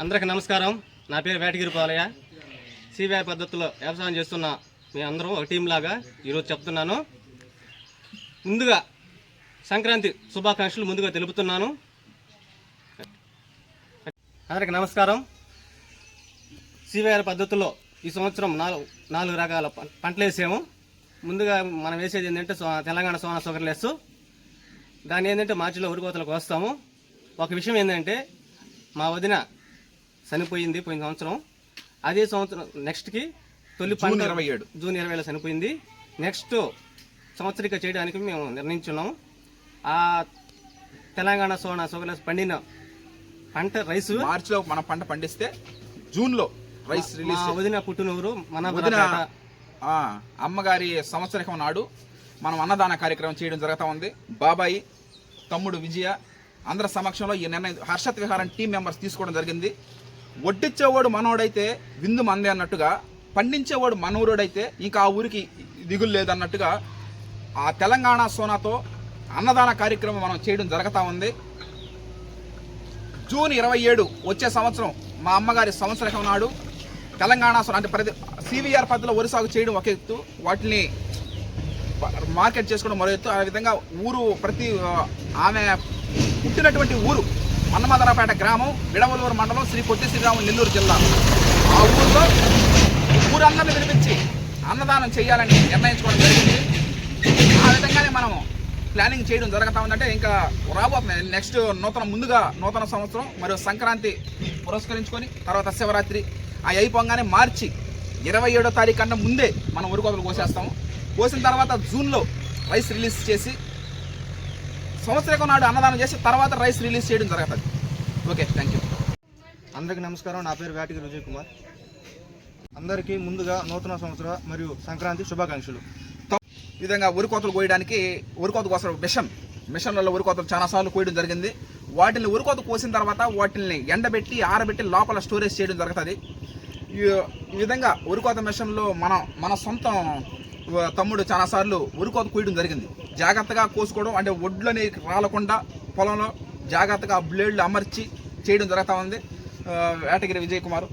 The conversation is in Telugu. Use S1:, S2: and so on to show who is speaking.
S1: అందరికి నమస్కారం. నా పేరు వేటగిరి పాలయ్య. సిబిఐ పద్ధతిలో వ్యవసాయం చేస్తున్న మీ అందరూ ఒక టీంలాగా ఈరోజు చెప్తున్నాను. ముందుగా సంక్రాంతి శుభాకాంక్షలు ముందుగా తెలుపుతున్నాను. అందరికి నమస్కారం. సిబిఐ పద్ధతిలో ఈ సంవత్సరం నాలుగు నాలుగు రకాల పంటలు వేసాము. ముందుగా మనం వేసేది ఏంటంటే సో- తెలంగాణ సోనా షుగర్లెస్ దాన్ని ఏంటంటే మార్చిలో ఉరికోతలకు వస్తాము. ఒక విషయం ఏంటంటే మా వదిన చనిపోయింది పోయిన సంవత్సరం. అదే సంవత్సరం నెక్స్ట్కి తొలి పంట
S2: ఇరవై ఏడు.
S1: జూన్ ఇరవైలో చనిపోయింది. నెక్స్ట్ సంవత్సరిక చేయడానికి మేము నిర్ణయించున్నాము ఆ తెలంగాణ సోనా షుగర్లెస్ పండిన పంట రైసు
S2: మార్చిలో మన పంట పండిస్తే జూన్లో రైస్ రిలీజ్
S1: వదిన పుట్టినూరు మన
S2: వదిన అమ్మగారి సంవత్సరకం నాడు మనం అన్నదాన కార్యక్రమం చేయడం జరుగుతూ ఉంది. బాబాయి తమ్ముడు విజయ అందరి సమక్షంలో ఈ నిర్ణయం హర్షత్ విహారం టీం మెంబర్స్ తీసుకోవడం జరిగింది. వడ్డిచ్చేవాడు మనోడైతే విందు మందే అన్నట్టుగా పండించేవాడు మనూరుడైతే ఇంకా ఆ ఊరికి దిగులు లేదన్నట్టుగా ఆ తెలంగాణ సోనాతో అన్నదాన కార్యక్రమం మనం చేయడం జరుగుతూ ఉంది. జూన్ ఇరవై ఏడు వచ్చే సంవత్సరం మా అమ్మగారి సంవత్సరకం నాడు తెలంగాణ సోనా అంటే ప్రతి సివిఆర్ పద్ధతిలో వరి సాగు చేయడం ఒక ఎత్తు వాటిని మార్కెట్ చేసుకోవడం మరో ఎత్తు. ఆ విధంగా ఊరు ప్రతి ఆమె పుట్టినటువంటి ఊరు మన్నమదరపేట గ్రామం విడవలూరు మండలం శ్రీ పొట్టి శ్రీరాములు నెల్లూరు జిల్లా. ఆ ఊరిలో ఊరందరిని వినిపించి అన్నదానం చేయాలని నిర్ణయించుకోవడం జరిగింది. ఆ విధంగానే మనం ప్లానింగ్ చేయడం జరుగుతూ ఉందంటే ఇంకా రాబోతుంది నెక్స్ట్ నూతన ముందుగా నూతన సంవత్సరం మరియు సంక్రాంతి పురస్కరించుకొని తర్వాత శివరాత్రి అవి అయిపోగానే మార్చి ఇరవై ఏడో తారీఖు కన్నా ముందే మనం ఉరికోతలు కోసేస్తాము. కోసిన తర్వాత జూన్లో రైస్ రిలీజ్ చేసి సంవత్సరం నాడు అన్నదానం చేసి తర్వాత రైస్ రిలీజ్ చేయడం జరుగుతుంది. ఓకే థ్యాంక్ యూ
S3: అందరికీ నమస్కారం. నా పేరు వేటగిరి విజయ్ కుమార్. అందరికీ ముందుగా నూతన సంవత్సర మరియు సంక్రాంతి శుభాకాంక్షలు.
S2: ఈ విధంగా వరి కోతలు కోయడానికి వరి కోత కోసం మిషన్. మిషన్లలో వరి కోతలు చాలా సార్లు కోయడం జరిగింది. వాటిని వరి కోత కోసిన తర్వాత వాటిని ఎండబెట్టి ఆరబెట్టి లోపల స్టోరేజ్ చేయడం జరుగుతుంది. ఈ- ఈ విధంగా వరి కోత మిషన్లో మన మన సొంతం తమ్ముడు చాలా సార్లు వరి కోత కోయడం జరిగింది. జాగ్రత్తగా కోసుకోవడం అంటే ఒడ్లని రాలకుండా పొలంలో జాగ్రత్తగా బ్లేడ్లు అమర్చి చేయడం జరుగుతూ ఉంది. వేటగిరి విజయ్ కుమార్